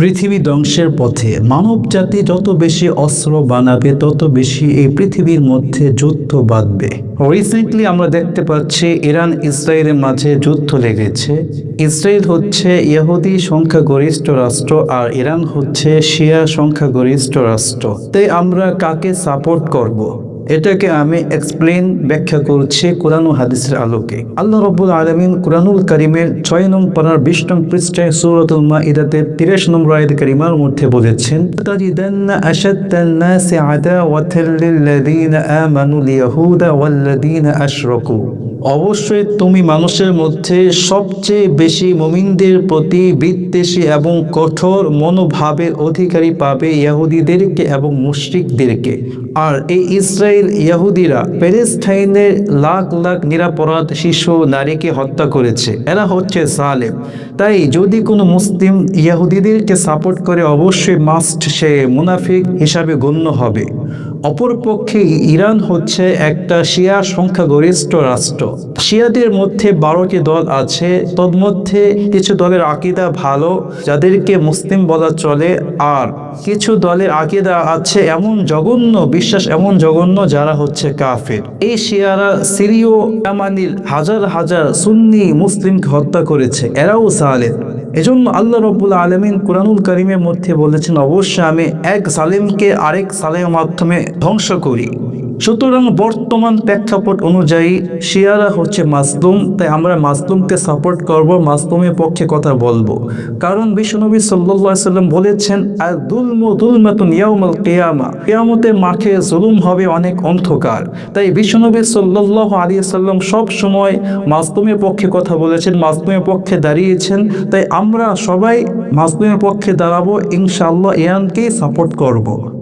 পৃথিবী ধ্বংসের পথে মানব জাতি যত বেশি অস্ত্র বানাবে, তত বেশি এই পৃথিবীর মধ্যে যুদ্ধ বাঁধবে। রিসেন্টলি আমরা দেখতে পাচ্ছি ইরান ইসরায়েলের মাঝে যুদ্ধ লেগেছে। ইসরায়েল হচ্ছে ইহুদি সংখ্যাগরিষ্ঠ রাষ্ট্র আর ইরান হচ্ছে শিয়া সংখ্যাগরিষ্ঠ রাষ্ট্র। তাই আমরা কাকে সাপোর্ট করব। এটাকে আমি এক্সপ্লেন ব্যাখ্যা করছি কোরআন হাদিসের আলোকে। আল্লাহ রব্বুল আলমিন কোরআনুল করিমের ছয় নং পানার বিশ নং পৃষ্ঠায় সুরতুল মা ইদাতে তিরিশ নম্বর আয়াত করিমার মধ্যে বলেছেন অবশ্যই তুমি মানুষের মধ্যে সবচেয়ে বেশি মুমিনদের প্রতি বিদ্বেষী এবং কঠোর মনোভাবের অধিকারী পাবে ইয়াহুদিদেরকে এবং মুশরিকদেরকে। আর এই ইসরায়েল ইহুদিরা প্যালেস্টাইনের লাখ লাখ নিরাপরাধ শিশু নারীকে হত্যা করেছে। এরা হচ্ছে সালেম তাই যদি কোনো মুসলিম ইয়াহুদিদেরকে সাপোর্ট করে, অবশ্যই মাস্ট সে মুনাফিক হিসাবে গণ্য হবে। অপরপক্ষে ইরান হচ্ছে একটা শিয়া সংখ্যাগরিষ্ঠ রাষ্ট্র। শিয়াদের মধ্যে বারোটি দল আছে, তন্মধ্যে কিছু দলের আকিদা ভালো, যাদেরকে মুসলিম বলা চলে আর। কিছু দলের আকিদা আছে এমন জঘন্য, বিশ্বাস এমন জঘন্য যারা হচ্ছে কাফের। এই শিয়ারা সিরিয় হাজার হাজার সুন্নি মুসলিমকে হত্যা করেছে, এরাও সালেম এজন্য আল্লাহ রব্বুল আলমিন কোরআনুল করিমের মধ্যে বলেছেন, অবশ্যই আমি এক সালেমকে আরেক সালেমের মাধ্যমে ধ্বংস করি। সুতরাং বর্তমান প্রেক্ষাপট অনুযায়ী শিয়ারা হচ্ছে মাসলুম তাই আমরা মাসলুমকে সাপোর্ট করব মাসলুমের পক্ষে কথা বলব। কারণ বিশ্বনবী সাল্লাহ সাল্লাম বলেছেন আর দুলমু দুলমাতুন ইয়াউমাল কেয়ামা। কেয়ামতের মাঠে জুলুম হবে অনেক অন্ধকার। তাই বিশ্বনবী সাল্লাহ আলী সাল্লাম সব সময় মাসলুমের পক্ষে কথা বলেছেন মাসলুমের পক্ষে দাঁড়িয়েছেন। তাই আমরা সবাই মাসলুমের পক্ষে দাঁড়াবো, ইনশাআল্লাহ ইয়ানকেই সাপোর্ট করব।